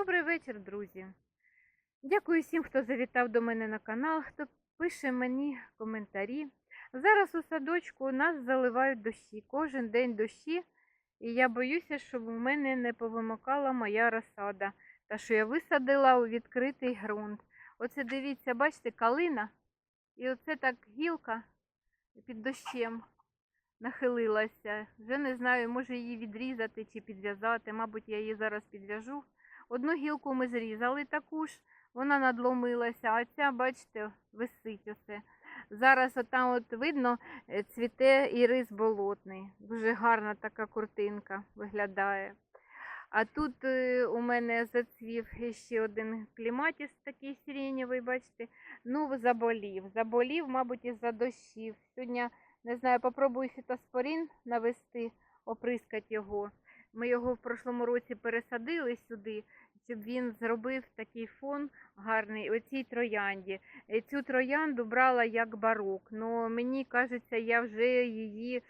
Добрий вечір, друзі. Дякую всім, хто завітав до мене на канал, хто пише мені коментарі. Зараз у садочку нас заливають дощі, кожен день дощі, і я боюся, щоб у мене не повимокала моя розсада, та що я висадила у відкритий ґрунт. Оце дивіться, бачите, калина, і оце так гілка під дощем нахилилася. Вже не знаю, може її відрізати чи підв'язати. Мабуть, я її зараз підв'яжу. Одну гілку ми зрізали таку ж, вона надломилася, а ця, бачите, висить усе. Зараз отам от видно е, цвіте ірис болотний. Дуже гарна така куртинка виглядає. А тут е, у мене зацвів ще один кліматіс такий сиренєвий, бачите. Ну, заболів. Заболів, мабуть, із-за дощів. Сьогодні, не знаю, попробую фітоспорін навести, оприскати його. Ми його в прошлому році пересадили сюди, щоб він зробив такий фон гарний оцій троянді. Е, Цю троянду брала як барок. Ну мені кажеться, я вже її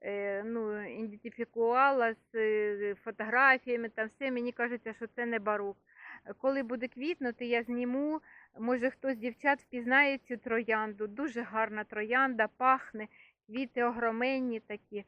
е, ну, ідентифікувала з е, фотографіями, там все. Мені кажеться, що це не барок. Коли буде квітнути, я зніму. Може, хтось з дівчат впізнає цю троянду. Дуже гарна троянда, пахне, квіти огроменні такі.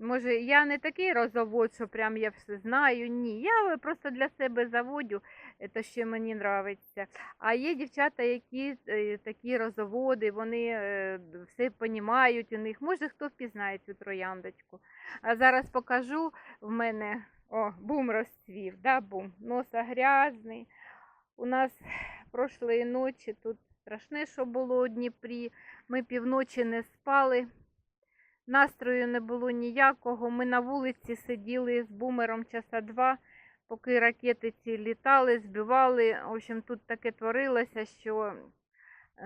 Може, я не такий розовод, що прям я все знаю. Ні. Я просто для себе заводю, е, те, що мені подобається. А є дівчата, які е, такі розоводи, вони е, все розуміють у них. Може, хто впізнає цю трояндочку. А зараз покажу в мене о, бум розцвів, да, бум. Носа грязний. У нас прошлої ночі тут страшне, що було у Дніпрі. Ми півночі не спали. Настрою не було ніякого. Ми на вулиці сиділи з бумером часа два, поки ракети ці літали, збивали. В общем, тут таке творилося, що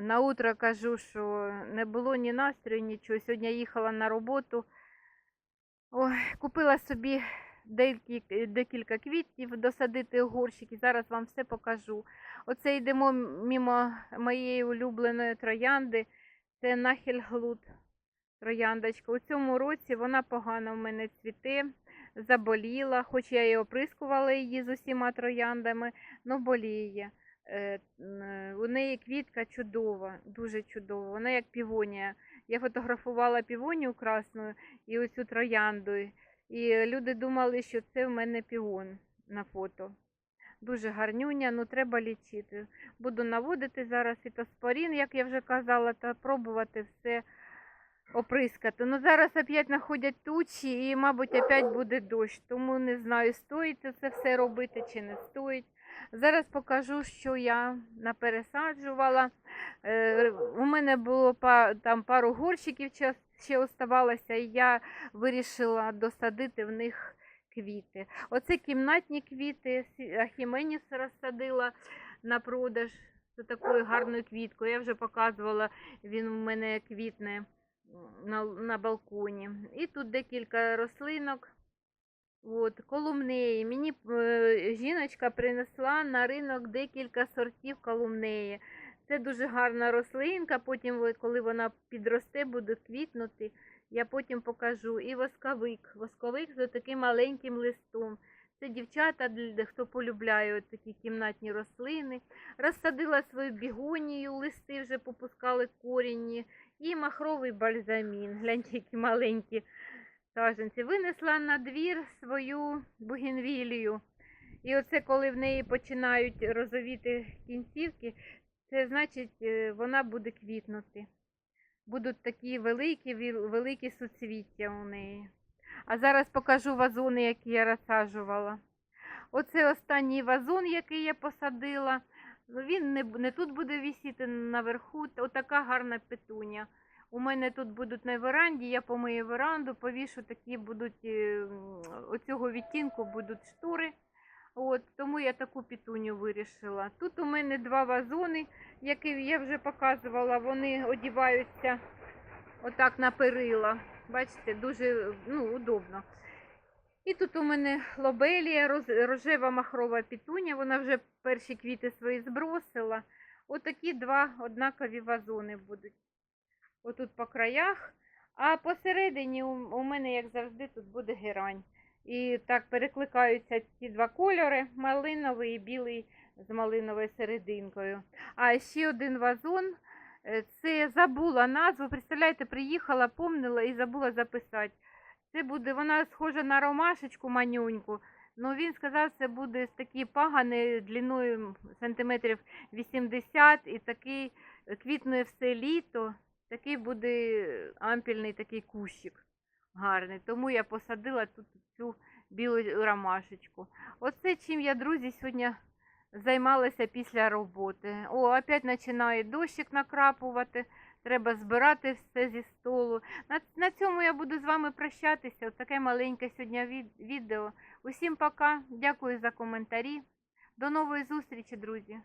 на утро кажу, що не було ні настрою, нічого. Сьогодні їхала на роботу. Ой, купила собі декілька квітів досадити горщик і зараз вам все покажу. Оце йдемо мимо моєї улюбленої троянди. Це нахельглуд трояндочка. У цьому році вона погано в мене цвіте, заболіла, хоч я і оприскувала її з усіма трояндами, але боліє. Е, У неї квітка чудова, дуже чудова. Вона як півонія. Я фотографувала півонію красну і оцю троянду. І люди думали, що це в мене піон на фото. Дуже гарнюня, ну треба лічити. Буду наводити зараз фітоспорін, як я вже казала, та пробувати все оприскати. Ну зараз опять находять тучі і, мабуть, опять буде дощ. Тому не знаю, стоїть це все робити чи не стоїть. Зараз покажу, що я напересаджувала. Е, у мене було там пару горщиків ще, оставалося, і я вирішила досадити в них квіти. Оце кімнатні квіти, ахіменіс розсадила на продаж з такою гарною квіткою. Я вже показувала, він у мене квітне на, на балконі. І тут декілька рослинок. От, колумнеї. Мені е, жіночка принесла на ринок декілька сортів колумнеї. Це дуже гарна рослинка. Потім, коли вона підросте, буде квітнути, я потім покажу. І восковик. Восковик з таким маленьким листом. Це дівчата, хто полюбляє такі кімнатні рослини. Розсадила свою бігонію, листи вже попускали корінні. І махровий бальзамін. Гляньте, які маленькі саджанці. Винесла на двір свою бугенвілію. І оце коли в неї починають розовіти кінцівки, це значить е, вона буде квітнути. Будуть такі великі, великі суцвіття у неї. А зараз покажу вазони, які я розсаджувала. Оце останній вазон, який я посадила. Ну, Він не, не тут буде висіти наверху. Отака гарна петуня. У мене тут будуть на веранді, я помию веранду, повішу такі будуть е, оцього відтінку будуть штори. От, тому я таку пітуню вирішила. Тут у мене два вазони, які я вже показувала, вони одіваються отак на перила. Бачите, дуже ну, удобно. І тут у мене лобелія, рожева махрова пітуня, вона вже перші квіти свої збросила. Отакі два однакові вазони будуть. Отут по краях. А посередині у мене, як завжди, тут буде герань. І так перекликаються ці два кольори: малиновий і білий з малиновою серединкою. А ще один вазон. Е, Це забула назву. Представляєте, приїхала, помнила і забула записати. Це буде, вона схожа на ромашечку манюньку. Ну він сказав, це буде такі пагани длиною сантиметрів 80 і такий е, квітнує все літо. Такий буде ампільний такий кущик гарний. Тому я посадила тут цю білу ромашечку. Оце чим я, друзі, сьогодні займалася після роботи. О, опять починає дощик накрапувати. Треба збирати все зі столу. На, на цьому я буду з вами прощатися. Ось таке маленьке сьогодні від- відео. Усім пока. Дякую за коментарі. До нової зустрічі, друзі.